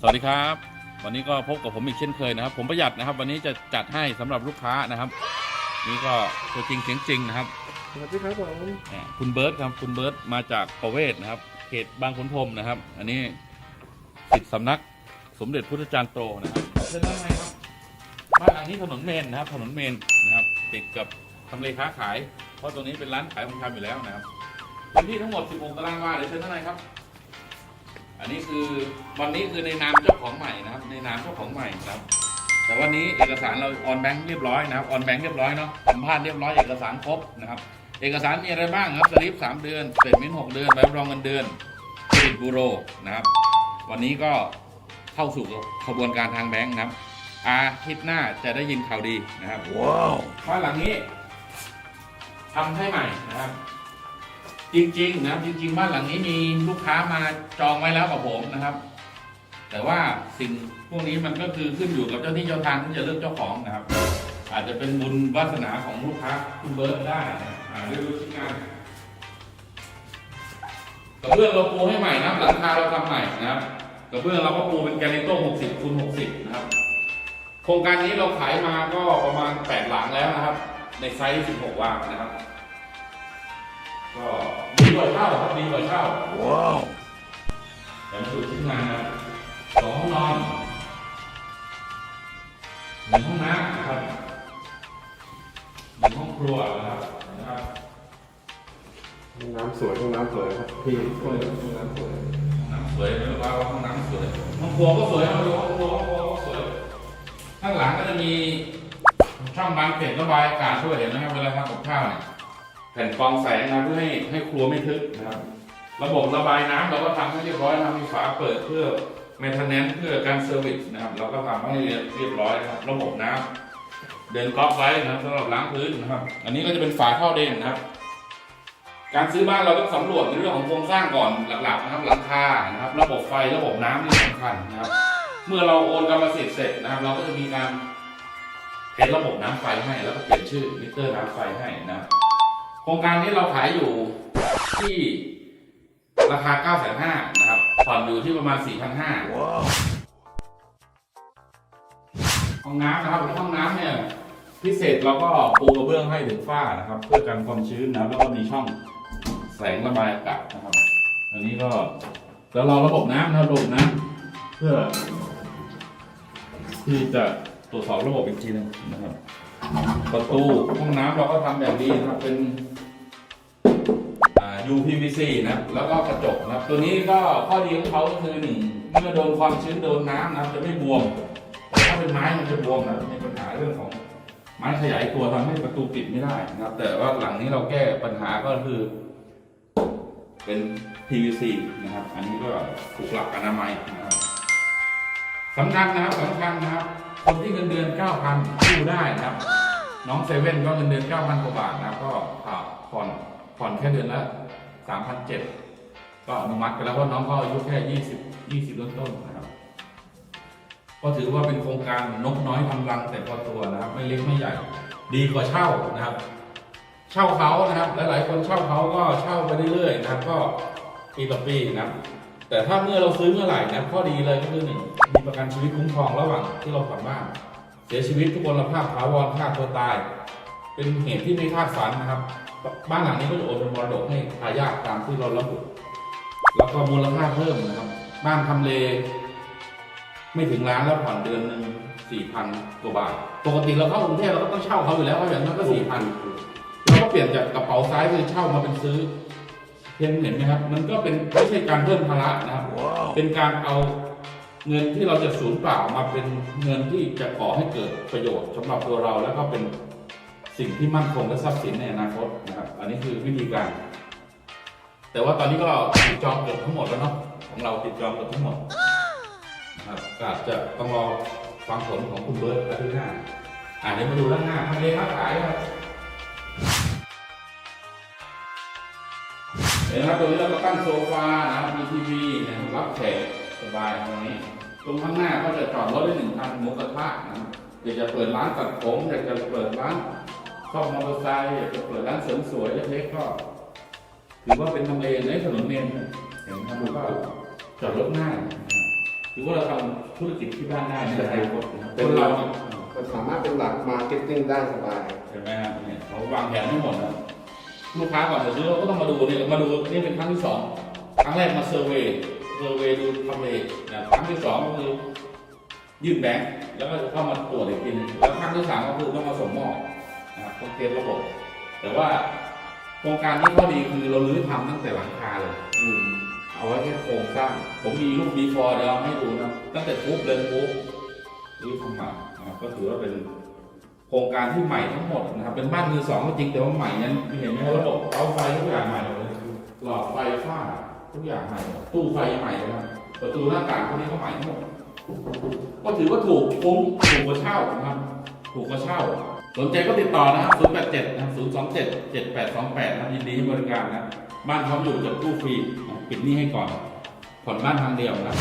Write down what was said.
สวัสดีครับ วันนี้ก็พบกับผมอีกเช่นเคยนะครับ ผมประหยัดนะครับ วันนี้จะจัดให้สำหรับลูกค้านะครับ นี่ก็ตัวจริงเสียงจริงนะครับสวัสดีครับผมอ่าคุณเบิร์ตครับคุณเบิร์ตมาจากประเวศนะครับ เขตบางขุนพรหมนะครับ อันนี้สิทธิสำนักสมเด็จพุทธจารย์โตนะครับเชิญด้านในครับบ้านหลังนี้ถนนเมนนะครับ ถนนเมนนะครับติดกับทำเลค้าขาย เพราะตรงนี้เป็นร้านขายของชำอยู่แล้วนะครับพื้นที่ทั้งหมด 16 ตารางวาเดี๋ยวเชิญด้านในครับ อันนี้คือวันนี้คือในนามเจ้าของใหม่นะครับ ในนามเจ้าของใหม่นะครับ แต่วันนี้เอกสารเราออนแบงค์เรียบร้อยนะครับออนแบงค์เรียบร้อยเนาะสัมภาษณ์เรียบร้อยเอกสารครบนะครับ เอกสารมีอะไรบ้างครับสลิปสามเดือนสเตทเมนต์หกเดือนใบรับรองเงินเดือนเครดิตบูโรนะครับ วันนี้ก็เข้าสู่ขบวนการทางแบงค์นะครับ อาทิตย์หน้าจะได้ยินข่าวดีนะครับว้าวบ้านหลังนี้ทำให้ใหม่นะครับ จริงๆนะครับจริง ๆ บ้านหลังนี้มีลูกค้ามาจองไว้แล้วกับผมนะครับ แต่ว่าสิ่งพวกนี้มันก็คือขึ้นอยู่กับเจ้าที่เจ้าทางที่จะเลือกเจ้าของนะครับ อาจจะเป็นบุญวาสนาของลูกค้าคุณเบิร์ตได้นะอ่าเรื่องดูชิ้นงานกระเบื้องเราปูให้ใหม่นะครับหลังคาเราทำใหม่นะครับกระเบื้องเราก็ปูเป็นแกนิโต้60คูณ60 นะครับ โครงการนี้เราขายมาก็ประมาณ 8 หลังแล้วนะครับ ในไซส์ 16 วางนะครับ ก็ดีกว่าเช่าครับดีกว่าเช่าว้าวเดี๋ยวมาดูชิ้นงานนะครับสองห้องนอนหนึ่งห้องน้ำนะครับหนึ่งห้องครัวนะครับนะครับห้องน้ำสวยห้องน้ำสวยครับพี่ห้องน้ำสวยห้องน้ำสวยไม่รู้ว่าห้องน้ำสวยห้องครัวก็สวยมาดูห้องครัวห้องครัวก็สวยข้างหลังก็จะมีช่องบานเกล็ดระบายอากาศด้วยเห็นไหมครับเวลาทำกับข้าวเนี่ย แผ่นกรองแสงนะเพื่อให้ให้ครัวไม่ทึบนะครับ ระบบระบายน้ำเราก็ทำให้เรียบร้อยนะมีฝาเปิดเพื่อ m ม i เ t น n น n เพื่อการเซอร์วิสนะครับ เราก็ทำให้เรียบร้อยนะครับ ระบบน้ำเดินก๊อกไว้นะครับสำหรับล้างพื้นนะครับ อันนี้ก็จะเป็นฝาท่อเด่นนะครับ การซื้อบ้านเราต้องสำรวจในเรื่องของโครงสร้างก่อนหลักๆนะครับหลังคานะครับ ระบบไฟระบบน้ำนี่สำคัญนะครับ เมื่อเราโอนกรรมสิทธิ์เสร็จนะครับ เราก็จะมีการเทสระบบน้ำไฟให้แล้วก็เปลี่ยนชื่อมิเตอร์น้ำไฟให้นะครับ โครงการนี้เราขายอยู่ที่ราคา 9 5 0 0นะครับ ผ่อนอยู่ที่ประมาณ 4,500ว้าวห้องน้ำนะครับ ห้องน้ำเนี่ย พิเศษเราก็ปูกระเบื้องให้ถึงฝ้านะครับ เพื่อกันความชื้นนะแล้วก็มีช่องแสงระบายอากาศนะครับ อันนี้ก็แล้วเราระบบน้ำนะระบบน้ำเพื่อ ที่จะตรวจสอบระบบอีกทีนึงนะครับ ประตูห้องน้ำเราก็ทำแบบนี้นะครับเป็น UPVC นะครับแล้วก็กระจกนะครับตัวนี้ก็ข้อดีของเขาก็คือหนึ่งเมื่อโดนความชื้นโดนน้ำนะครับจะไม่บวมแต่ถ้าเป็นไม้มันจะบวมนะมีปัญหาเรื่องของไม้ขยายตัวทำให้ประตูปิดไม่ได้นะครับ แต่ว่าหลังนี้เราแก้ปัญหาก็คือ เป็น PVC นะครับ อันนี้ก็ถูกหลักอนามัยนะครับสำคัญนะครับสำคัญนะครับ คนที่เงินเดือน9,000กู้ได้นะครับ น้องเซเว่นก็เงินเดือน9,000กว่าบาทนะก็ผ่อนผ่อนแค่เดือนละ 3,700ก็อนุมัติไปแล้วเพราะน้องเขาอายุแค่20 20ต้นต้นๆนะครับ ก็ถือว่าเป็นโครงการนกน้อยทำรังแต่พอตัวนะครับ ไม่เล็กไม่ใหญ่ ดีกว่าเช่านะครับ เช่าเขานะครับ หลายๆคนเช่าเขาก็เช่าไปเรื่อยๆนะครับ ก็ปีต่อปีนะครับแต่ถ้าเมื่อเราซื้อเมื่อไหร่นะข้อดีเลยก็คือหนึ่งมีประกันชีวิตคุ้มครองระหว่างที่เราผ่อนบ้าน เสียชีวิตทุกพลภาพถาวรฆ่าตัวตาย เป็นเหตุที่ไม่คาดฝันนะครับ บ้านหลังนี้ก็จะโอนเป็นมรดกให้ทายาทตามที่เราระบุแล้วก็มูลค่าเพิ่มนะครับ บ้านทำเล ไม่ถึงล้านแล้วผ่อนเดือนหนึ่งสี่พันกว่าบาท ปกติเราเข้ากรุงเทพเราก็ต้องเช่าเขาอยู่แล้วเพราะอย่างนั้นก็สี่พันเราก็เปลี่ยนจากกระเป๋าซ้ายคือเช่ามาเป็นซื้อเห็นเห็นไหมครับ มันก็เป็นไม่ใช่การเพิ่มภาระนะครับว้าวเป็นการเอาเงินที่เราจะสูญเปล่ามาเป็นเงินที่จะก่อให้เกิดประโยชน์สำหรับตัวเราแล้วก็เป็น สิ่งที่มั่นคงและทรัพย์สินในอนาคตนะครับอันนี้คือวิธีการ แต่ว่าตอนนี้ก็ติดจองเกือบทั้งหมดแล้วเนาะของเราติดจองเกือบทั้งหมดนะครับก็อาจจะต้องรอฟังผลของคุณเบิร์ตอาทิตย์หน้าอ่าเดี๋ยวมาดูด้านหน้าทำเลค้าขายครับเห็นไหมครับตรงนี้เราก็ตั้งโซฟานะครับมีทีวีนะครับรับแขกสบายตรงนี้ ตรงข้างหน้าก็จะจอดรถได้หนึ่งคันหมูกระทะนะครับอยากจะเปิดร้านตัดผมอยากจะเปิดร้าน ซ่อมมอเตอร์ไซค์อยากจะเปิดร้านเสริมสวยเล็กๆก็ถือว่าเป็นทำเลในถนนเมนเห็นไหมครับก็จอดรถง่ายถือว่าเราทำธุรกิจที่บ้านได้ในอนาคตครับเป็นหลัเรากมันสามารถเป็นหลักมาร์เก็ตติ้งได้สบายเห็นไหมครับเนี่ยเขาวางแผนทั้งหมดนะลูกค้าก่อนจะซื้อเราก็ต้องมาดูเนี่ยมาดูนี่เป็นครั้งที่สองครั้งแรกมาเซอร์เวย์เซอร์เวย์ดูทำเลนะครั้งที่สองก็คือยื่นแบงค์แล้วก็เข้ามาตรวจอีกทีนึงแล้วครั้งที่สามก็คือต้องมาส่งมอบ นะครับต้องเตรียมระบบ แต่ว่าโครงการนี้ข้อดีคือเราลื้อทำตั้งแต่หลังคาเลย อืมเอาไว้แค่โครงสร้าง ผมมีรูป before เดี๋ยวเอาให้ดูนะตั้งแต่ปุ๊บเดินปุ๊บรื้อทำมานะครับก็ถือว่าเป็นโครงการที่ใหม่ทั้งหมดนะครับ เป็นบ้านมือสองก็จริงแต่ว่าใหม่นั้นเห็นไหมครับระบบเอาไฟทุกอย่างใหม่หมดเลยหลอดไฟฟ้าทุกอย่างใหม่หมดตู้ไฟใหม่นะครับประตูหน้าต่างพวกนี้ก็ใหม่ทั้งหมดก็ถือว่าถูกคุ้มถูกกว่าเช่านะครับถูกกว่าเช่า สนใจก็ติดต่อนะครับ 087 นะครับ 027 7828 นะครับยินดีให้บริการนะ บ้านพร้อมอยู่จบตู้ฟรี ปิดหนี้ให้ก่อน ผ่อนบ้านทางเดียวนะ